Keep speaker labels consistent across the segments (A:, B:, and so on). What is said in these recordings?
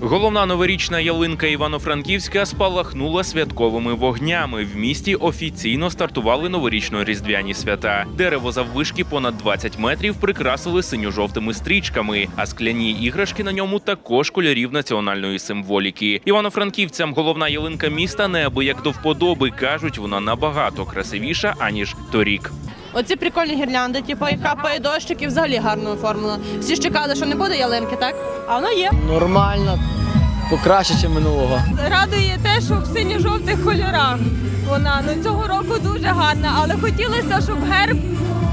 A: Головна новорічна ялинка Івано-Франківська спалахнула святковими вогнями. В місті офіційно стартували новорічно-різдвяні свята. Дерево заввишки понад 20 метрів прикрасили синьо-жовтими стрічками, а скляні іграшки на ньому також кольорів національної символіки. Івано-франківцям головна ялинка міста неабияк до вподоби кажуть, вона набагато красивіша аніж торік.
B: Оці прикольні гірлянди, типу, і капає дощик і взагалі гарно оформлено. Всі ж чекали, що не буде ялинки, так? А воно є.
C: Нормально, покраще, ніж минулого.
D: Радує те, що в синьо-жовтих кольорах вона. Ну цього року дуже гарна, але хотілося, щоб герб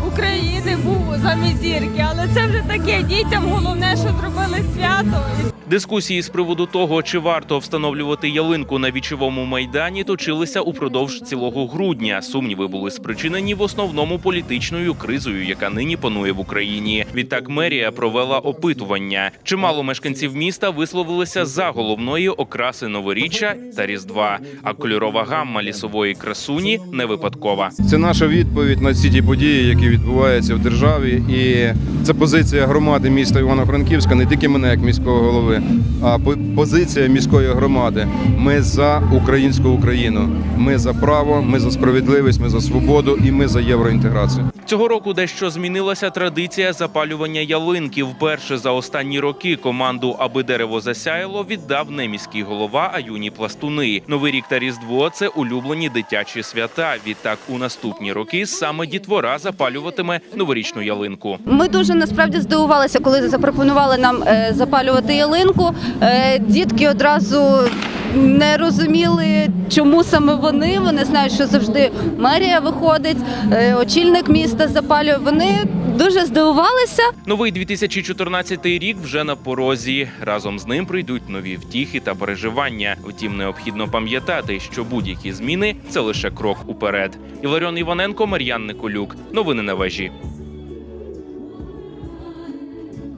D: України був замість зірки. Але це вже таке. Дітям головне, що зробили свято.
A: Дискусії з приводу того, чи варто встановлювати ялинку на вічовому майдані, точилися упродовж цілого грудня. Сумніви були спричинені в основному політичною кризою, яка нині панує в Україні. Відтак мерія провела опитування. Чимало мешканців міста висловилися за головної окраси новоріччя та різдва. А кольорова гамма лісової красуні не випадкова.
E: Це наша відповідь на всі ті події, які відбуваються в державі, і це позиція громади міста Івано-Франківська, не тільки мене як міського голови, позиція міської громади. Ми за українську Україну. Ми за право, ми за справедливість, ми за свободу і ми за євроінтеграцію.
A: Цього року дещо змінилася традиція запалювання ялинки. Вперше за останні роки команду Аби дерево засяяло віддав не міський голова, а юні пластуни. Новий рік та різдво це улюблені дитячі свята. Відтак у наступні роки саме дітвора запалюватиме новорічну ялинку.
F: Ми дуже насправді здивувалися, коли запропонували нам е, запалювати ялинку. Е, Дітки одразу не розуміли, чому саме вони. Вони знають, що завжди мерія виходить, е, очільник міста запалює. Вони дуже здивувалися.
A: Новий 2014 рік вже на порозі. Разом з ним прийдуть нові втіхи та переживання. Втім, необхідно пам'ятати, що будь-які зміни це лише крок уперед. Іларіон Іваненко, Мар'ян Николюк. Новини на вежі.